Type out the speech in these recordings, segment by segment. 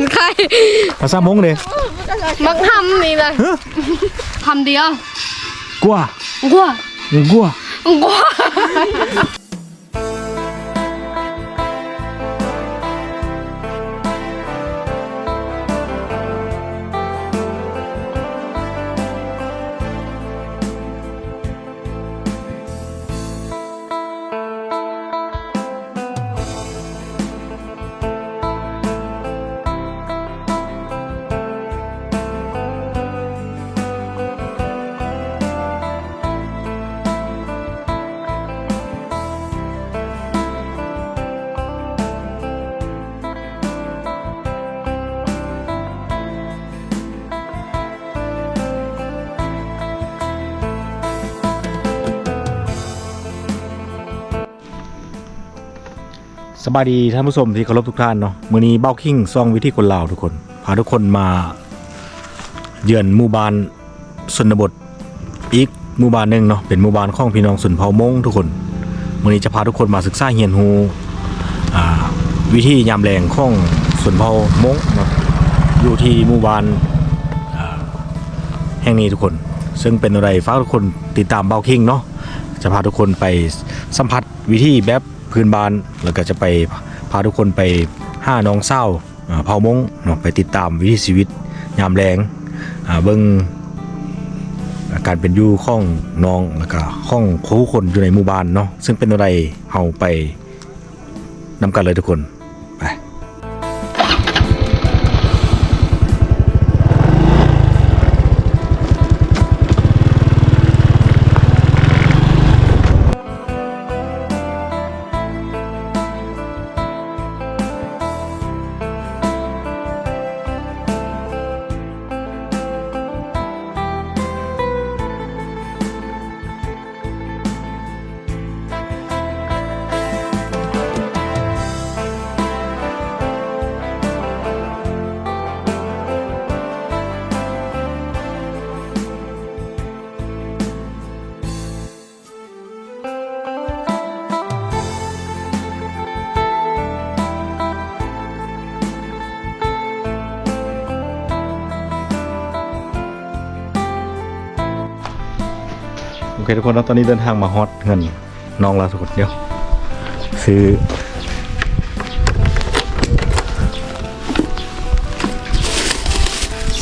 นใครภาษามงเลยมักทำนี่เลยทำเดียวกลัวกลัวกลัวกลัว สบายดีท่านผู้ชมที่เคารพทุกท่านเนาะมื้อนี้เบ้าคิงซองวิธีคนลาวทุกคน พาทุกคนมาเยือนหมู่บ้านชนบทอีกหมู่บ้านหนึ่งเนาะเป็นหมู่บ้านของพี่น้องสุนเผ่ามงทุกคนมื้อนี้จะพาทุกคนมาศึกษาเรียนรู้วิธียามแรงของสุนเผ่ามงเนาะอยู่ที่หมู่บ้านแห่งนี้ทุกคน ซึ่งเป็นอะไรฝากทุกคนติดตามเบ้าคิงเนาะจะพาทุกคนไปสัมผัสวิธีแบบ พื้นบ้าน แล้วก็จะไปพาทุกคนไปห้าน้องเศร้าเผามงเนาะไปติดตามวิถีชีวิตยามแรงเบิ้งการเป็นอยู่ของน้องแล้วก็ข้องผู้คนอยู่ในหมู่บ้านเนาะซึ่งเป็นอะไรเอาไปนำกันเลยทุกคน เคทุกคนแล้วตอนนี้เดินทางมาฮอตเงินน้องเราทุกคนเดียว ซื้อ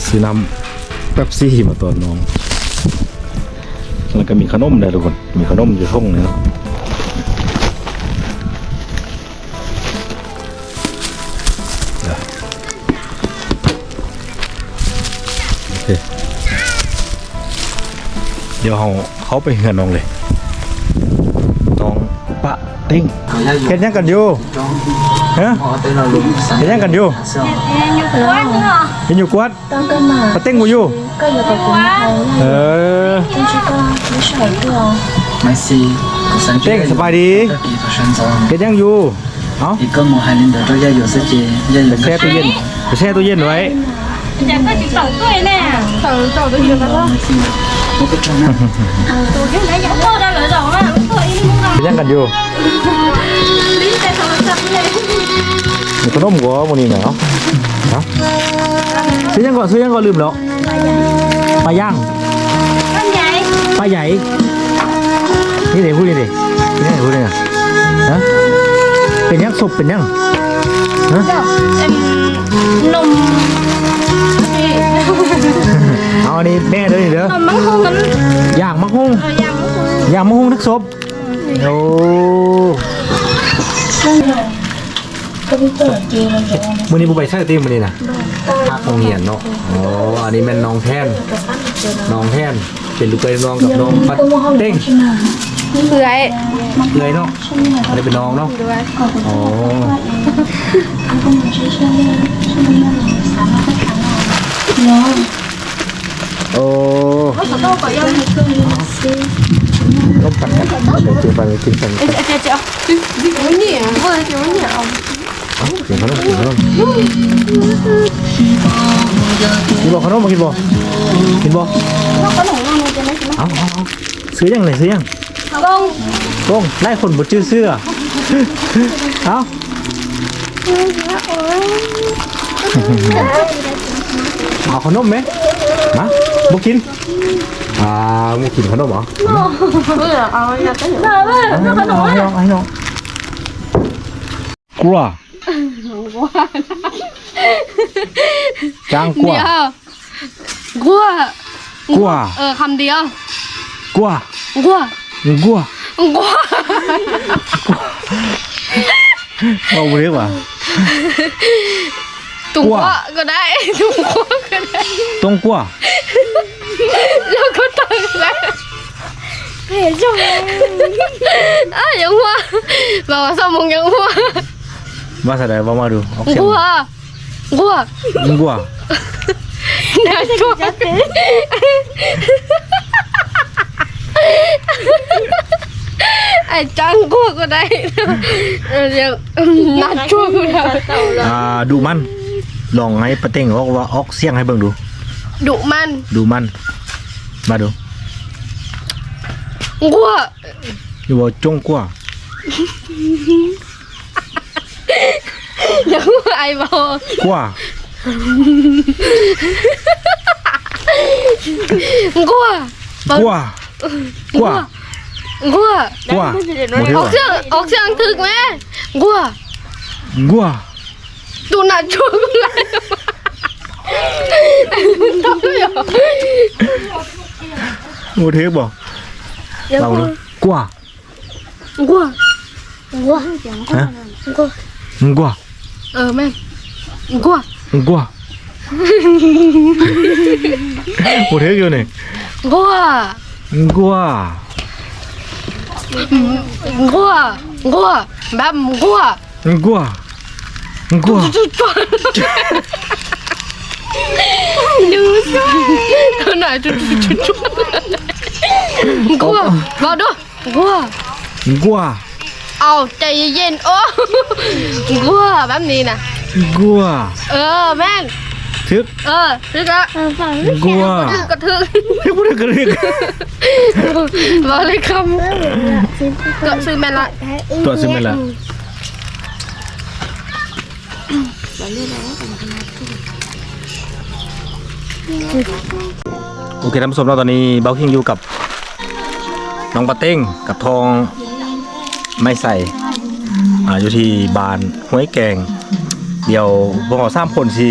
ซื้อน้ำเป๊ปซี่มาตัวน้อง แล้วก็มีขนมด้วยทุกคน มีขนมอยู่ช่องนี้นะเดี๋ยวเคเดี๋ยวเขา เขาไปเฮือนน้องเลย น้องปะติ้งเฮ็ดหยังกันอยู่ฮะเฮ็ดหยังกันอยู่เฮ็ดอยู่กวด 当哥嘛， ปะติ้งบ่อยู่ 各有个国家 เออ 这个没水个哦。 ไม่ซีกูสัน เต้งสบายดี ตะกี้ตัวฉันจอง เฮ็ดหยังอยู่ เอ้า อีกก็มองให้ลินเดอร์ตัวใหญ่อยู่สักทีใหญ่อยู่ แช่ตู้เย็นไปแช่ตู้เย็นไว้ 等找的去了， มันก็จะนั่ง 我跟人家做的那种 ว。 ยังกันอยู่มีขนมกัวมันนี่ไนเนาะซื้อยังก่อนซื้อยังก่อนลืมแล้วปลาย่างปลาใหญ่ปใหญ่นี่เดี๋ยวพูดเลยดินี่พูดเลยนะเป็นยังศพเป็นยังฮะนม อันนี้แม่เลยเด้อต้มังคุดอย่างมะฮุ่งเออยางมังคุงอย่างมะฮุงทักศพโอ้ก็พี่เปิดจีมันจะมื้อนี้บ่ไปเช้ติมมันนี่นะพักโรงเรียนเนาะอ๋ออันนี้แม่น้องแท่นน้องแท่นเป็นลูกเคยน้องกับน้องปัดเต้งเปื่อยเปื่อยเนาะอันนี้เป็นน้องเนาะอ๋อน้อง โอ้เขาขอโทษก่อนยังต้องปั่นกันเดี๋ยวจะไปกินกันเอ๊ะเจ๊เจ๊เอาดิวันนี้เว้ยดิวันนี้เอากินขนมกินขนมกินบ่ขนมกินบ่กินบ่ขนมมันจะไม่กินเอาเอาซื้อยังไหนซื้อยังกงกงไล่คนบดชื่อเสื้อเอาเอาขนมไหม มาบุกิน อ่าบุกินขนมเหรอเบื่อเอาอยากจะเห็นให้น้องให้น้องให้น้องกลัวจ้างกลัวเดียวกลัวกลัวเออคำเดียวกลัวกลัวกลัวกลัวเอาเรียกว่า ตุ้งกลัวกลัวก็ได้ตุ้งกลัวก็ได้ต้องกลัวแล้วก็ตังแล้วเห็นจังอะยังหัวบอกว่าสมองยังหัวมาแสดงว่ามาดูออกเสียกงลัวกลัวกลัวน่าชัวไอ้จังกลัวก็ได้เออยังน่าชัวก็ได้อ่าดูมัน ลองให้ประเต็งออกว่าออกเสียงให้เบิ่งดู ดุมันดูมัน มาดูกลัวอยู่ว่าจงกลัวยังไอ้บอกกลัวกลัวกลัวกลัวกลัวกลัวหมดเท่าออกเสียงออกเสียงถึกไหมกลัวกลัวดูหน้า ชัวก็ได้ทำไม่หรอหมดเท่าบอกเราดูกลัวกลัว ม่กลัวกลัวหมดเท่าอยู่นี่กลัวกลัวกลัวกลัวแบบกลัวกลัวกลัวจุดจุดดูสิเท่าไหร่จุดจุดจุดจุดกลัวบอกดูกลัวกลัวเอาใจเย็นๆโอ้กลัวแบบนี้นะกลัวเออแม่นทึกเออถึกอะกลัวถึกกระทึกทึกบ่ได้กระทึกบอกเลยคำก็ซื้อแม่นละตัวซึมไปละ โอเคท่านผู้ชมเราตอนนี้เบาคิงอยู่กับน้องปะเต้งกับทองไม่ใส่อ่าอยู่ที่บานห้วยแกง เดี๋ยวพวกเราสร้ามคนที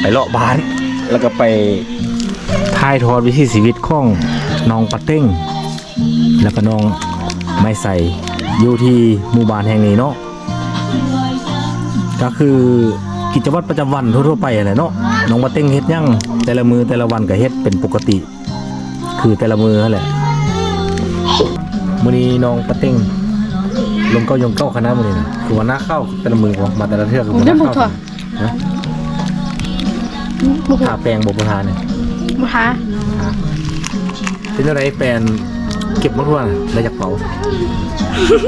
ไปเลาะบ้าน แล้วก็ไปถ่ายทอดวิถีชีวิตของน้องปะเต้ง แล้วก็น้องไม่ใส่ อยู่ที่หมู่บ้านแห่งนี้เนาะก็คือกิจวัตรประจำวันทั่วๆไปอะไรเนาะน้องมาเต้งเฮ็ดหยังแต่ละมือแต่ละวันก็เฮ็ดเป็นปกติ คือแต่ละมือนั่นแหละมื้อนี้น้องปะเต้งลงเก้ายงเก้าคณะมื้อนี้นะคือวันหน้าเข้าแต่ละมือบ่มาแต่ละเทือกคือวันหน้าเข้านะทาแปลงบ่บ่ทาเนี่ยมาหาเป็นอะไรแปลน เก็บมาทั่วน่ะได้จากเป๋า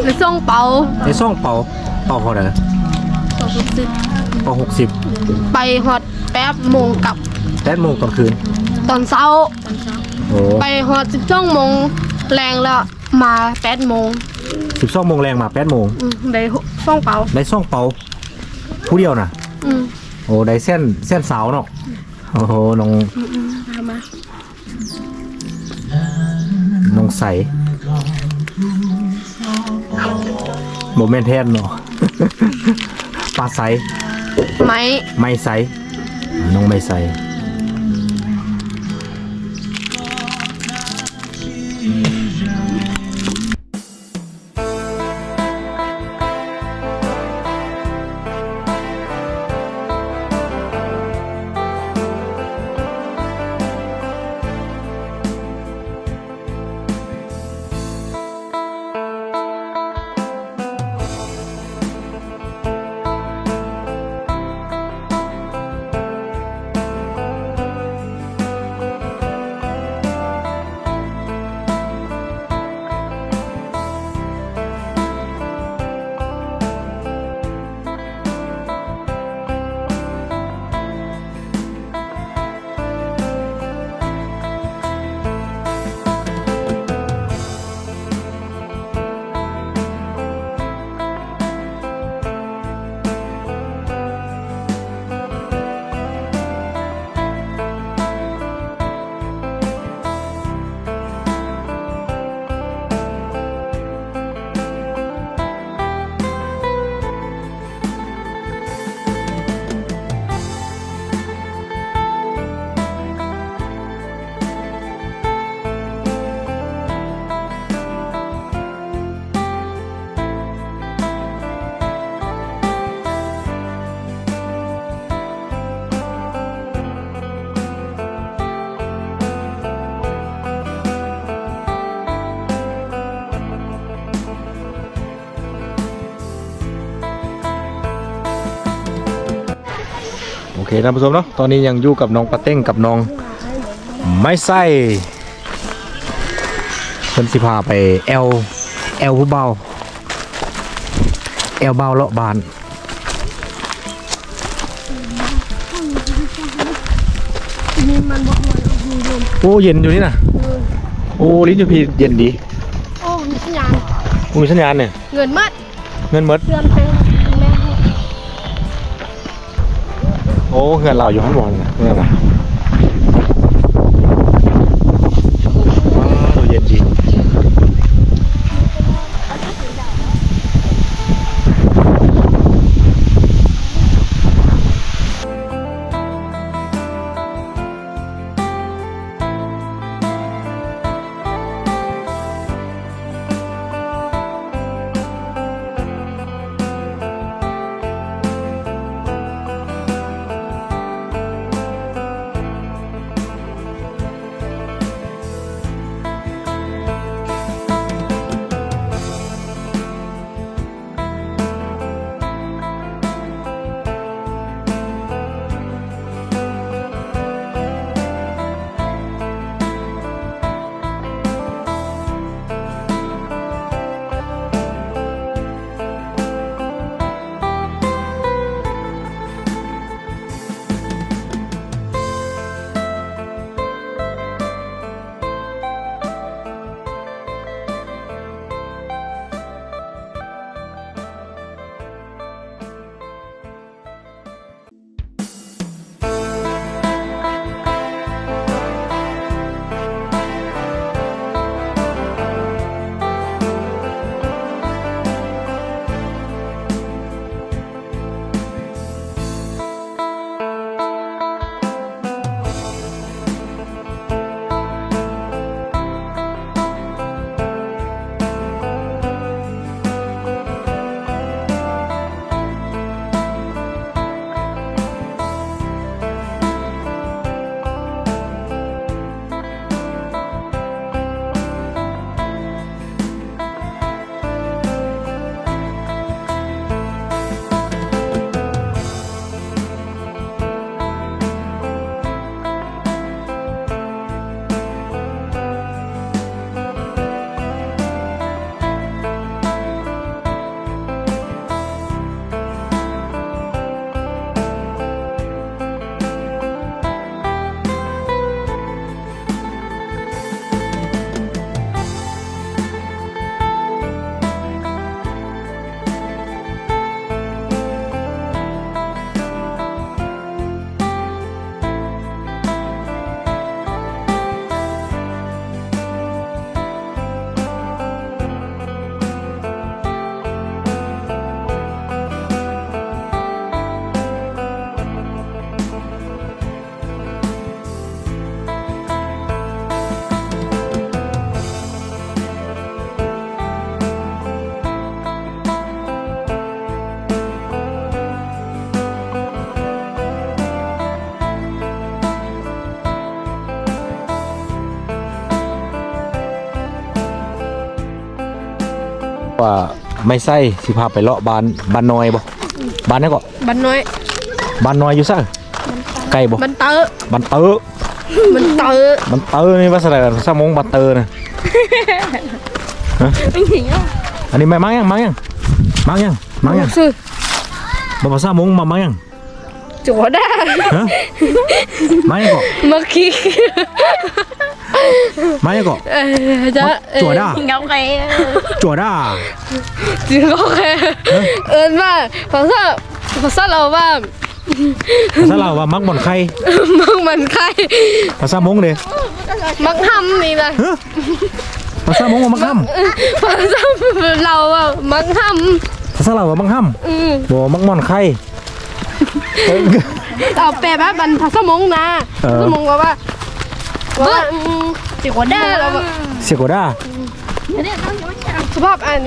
ในส่งเป๋าในซ่องเป๋าเป๋าเท่าไหร่เป๋าหกสิบไปฮอดแป๊บโมงกลับแปดโมงตอนคืน ตอนเช้า โอ้ไปฮอดสิบสองโมงแรงแล้วมาแปดโมงสิบสองโมงแรงมาแปดโมงอืมได้ส่งเป๋าได้ซ่องเป๋าผู้เดียวน่ะ อืมโอ้ได้เส้นเส้นสาวเนาะโอ้โหน้อง มามาน้อง ใสโมเมนแทนเนาะปลาใสไหมไม่ใส น้องไม่ใส ท่านผู้ชมเนาะตอนนี้ยังอยู่กับน้องปะเต้งกับน้อง ไม่ไส้เพิ่นสิพาไปแอลแอลผู้เบาแอลเบาเลาะบานนี่มันบอกว่าอยู่เย็นโอ้เย็นอยู่นี่นะโอ้ลิ้นอยู่พี่เย็นดีโอ้มีสัญญาณโอ้มีสัญญาณเนี่ยเงินมัดเงินหมดเดือนแพง โอ้เฮือนเราอยู่ข้างบนนะเงินอะไรว้าว ไม่ไส้สิพาไปเลาะบานบานน้อยบ่บานนั่นก็บันน้อยบานน้อยอยู่ซ่าไกลบ่บันเตอร์บานเตอร์มันเตอร์บานเตอร์นี่ภาษาอะไรกันสมองบานเตอร์นะไม่เห็นอะอันนี้ไม่มายังมายังมายังมายังซื้อบ่ภาษามงมามายังจัวได้ฮะมายังก็เมื่อกี้ มายังก็เออจะจัวได้เงาใครจั่วด้าจริงก็แค่เอินว่าภาษาภาษาเราว่าภาษาลาวว่ามักบ่อนไข่มึงมันใครภาษามงเด้มักทำนี่นะฮะภาษามงว่ามักห้ภาษาเราอะมักทำภาษาลาวว่ามักห้ำอืมำบ่มักม่อนไข่เอ้ยเอาแปลว่ามันภาษามงนะเออภาษามงว่า ว่าว่าอืมจิกว่าได้เราแบบเสียกว่าด้าสภาพอัน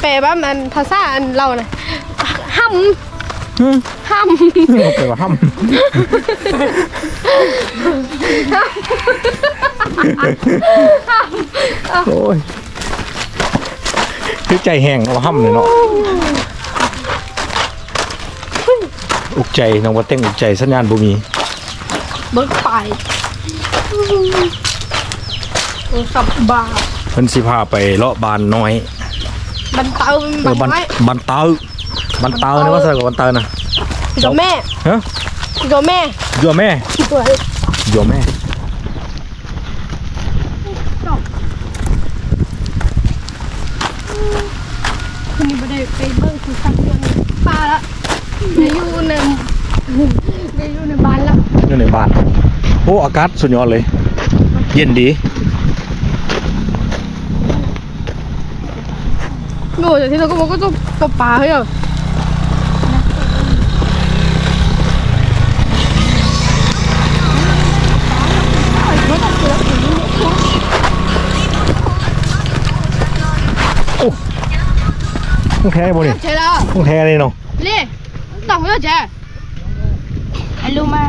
แปลว่ามันภาษาอันเรานะห้ำฮึห้เอาไปว่าห้ำโอ้ยคือใจแห้งเอาห้ำเลยเนาะอุกใจน้องว่าเต้งอุกใจสัญญาณบ่มีเบิกไป โอ้สับบาเพิ่นสิพาไปเลาะบานน้อยบันเตาเออบับานนไม้บานเตาบานเตานี่ว่าใส่กับบันเตานะตัวแม่ฮะตัวแม่ยัวแม่ตัวยัวแม่คุณนี่ไม่ได้ไปเบิ้งคือสักเดือนปลาละไปอยู่ในไปอยู่ในบ้านละอยู่ในบ้าน โอ้อากาศสุดยอดเลย เย็นดีโง่จากที่เราก็บอกก็ต้องตบปลาให้เหรอต้องแท้บ่นี่ใช่แล้วต้องแท้เลยเนาะเล่ต้องไม่ต้องแช่ฮัลโหลมา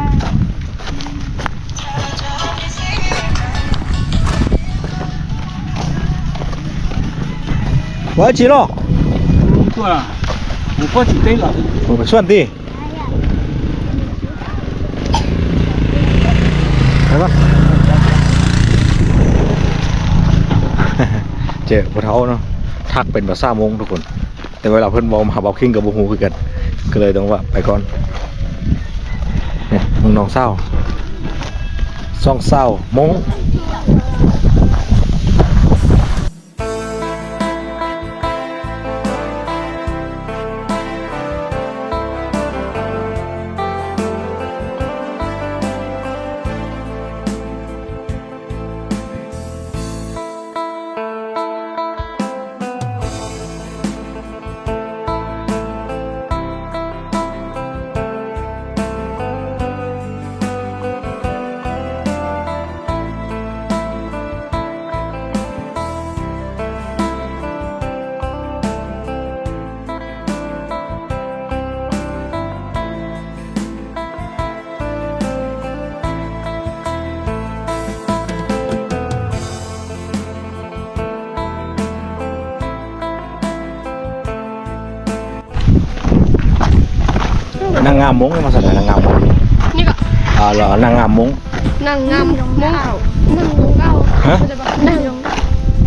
quá chín lo một quá chỉ tây là một xuân đi đấy bác เจ๊พอเท้าเนาะทักเป็นภาษามงทุกคน แต่เวลาเพื่อนมองหาเบาคิงกับบุหูคือกัน ก็เลยต้องว่าไปก่อนเนี่ยมึงน้องเศร้าซ่องเศร้ามงางงามมงมาแสดงนางงามมงนี่ก็อ่าเหรอนางงามมงนั่งงามมงนั่งลงเก้าฮะจะบอกนั่งลง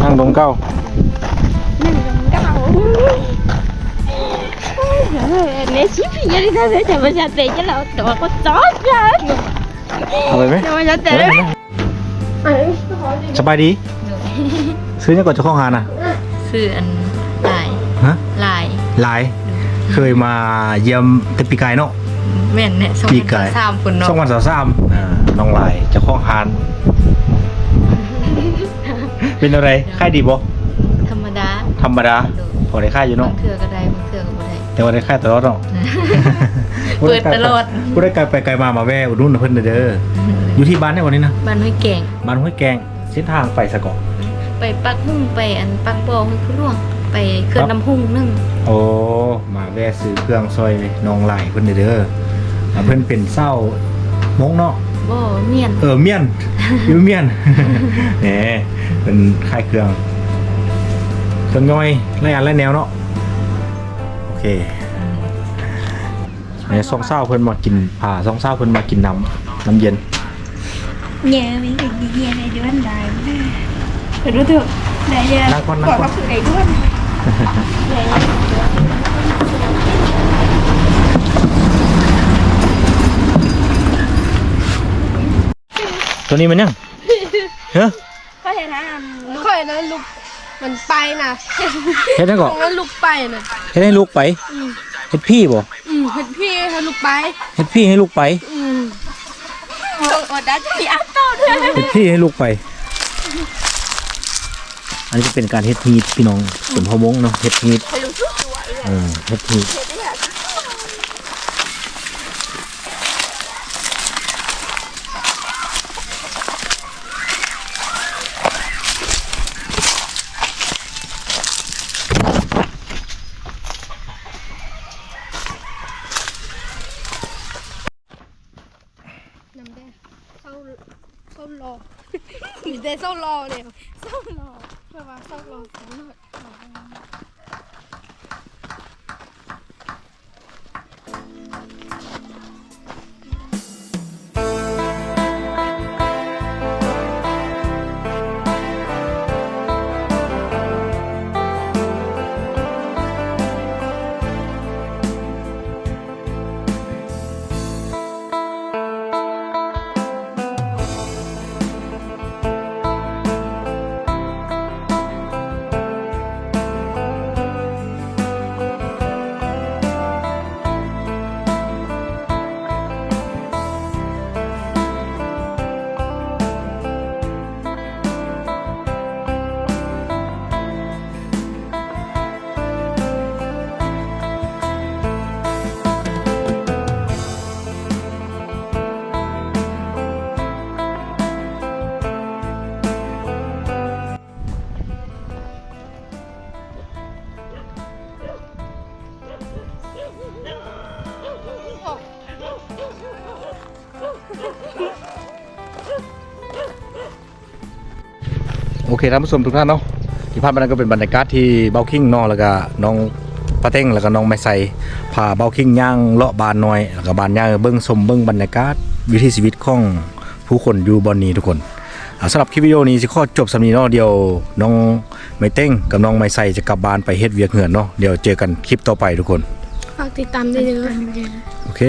นางดงเก้านั่งลงเก้า Nếu ship thì gia đình ta sẽ chờ bây giờ tiền chứ là tụi có chó chứ เอาไปไหมจะมาจะเตะเอาไปไหมสบายดีซื้อเนี่ยก่อนจะเข้าหาน่ะซื้ออันลายฮะลายหลายเคยมาเยี่ยมแต่ปีกายเนาะ แม่นเนี่ยสองปีกายสามคนเนาะสองวันสาวสามอ่าน้องลายเจะข้าของหาน เป็นอะไรค่ายดีบ่ธรรมดาธรรมดาพอได้ค่ายอยู่บาเนาะงเทื่อก็ได้บางเทื่อก็บ่ได้ แต่ว่าได้ค่ายตลอดเนาะเปิดตลอด ผู้ได้ไกลไปไกลมามาแว่อุดหนุ่นเพิ่นเด้ออยู่ที่บ้านเนี่ยวันนี้นะบ้านห้วยแกงบ้านห้วยแกงเส้นทางไปสะเกาะไปปักหุ่งไปอันปักบ่อห้วยคุล่วง ไปเขื่อครันบน้ำหุ่งนึงโอ้มาแวะซื้อเครื่องซอยน้องไหลเพิ่นเด้ออ่าเพิ่นเป็นเศร้ามงเนาะบ่เมียนเออเมียนอยู่เมียนแหมเป็นค่ายเครื่องเครื่องย่อยไล่อันไล่แนวเนาะโอเคเนี่ยสองเศร้าเพิ่นมากินผ่าสองเศร้าเพิ่นมากินน้ำน้ำเย็น Nhờ mấy người đi về này đứa anh đài Rồi đối tượng Đại giờ นั่งก่อนนั่งก่อน Có sự đầy đứa anh ตัวนี้มันยังเฮ้ย Có thể hả anh ค่อยนั้นลุกมันไปนะเฮ็ดให้ก่อนงั้นลุกไปนะเฮ็ดให้ลูกไปเฮ็ดพี่บ่อืมเห็นพี่ให้ลุกไปเฮ็ดพี่ให้ลูกไปอืม Ở đã bị áp tao thôi เฮ็ดพี่ให้ลูกไป อันนี้จะเป็นการเฮ็ดฮีทพี่น้องส่วนพอมงเนาะเฮ็ดฮีทเออเฮ็ดฮีท เคท่านผู้ชมทุกท่านเนาะที่ภาพนั้นก็เป็นบรรยากาศที่เบาคิงเนาะแล้วก็น้องปาเต้งแล้วก็น้องไม้ใส่พาเบาคิงย่างเลาะบานน้อยแล้วก็บานย่างเบิ้งชมเบิ้งบรรยากาศวิถีชีวิตของผู้คนอยู่บอนนี้ทุกคนอ่าสำหรับคลิปวิดีโอนี้สิขอจบสำนี้เนาะเดี๋ยวน้องไม้เต้งกับน้องไม้ใส่จะกลับบ้านไปเฮ็ดเวียกเหือนเนาะเดี๋ยวเจอกันคลิปต่อไปทุกคนฝากติดตามด้วยเด้อโอเค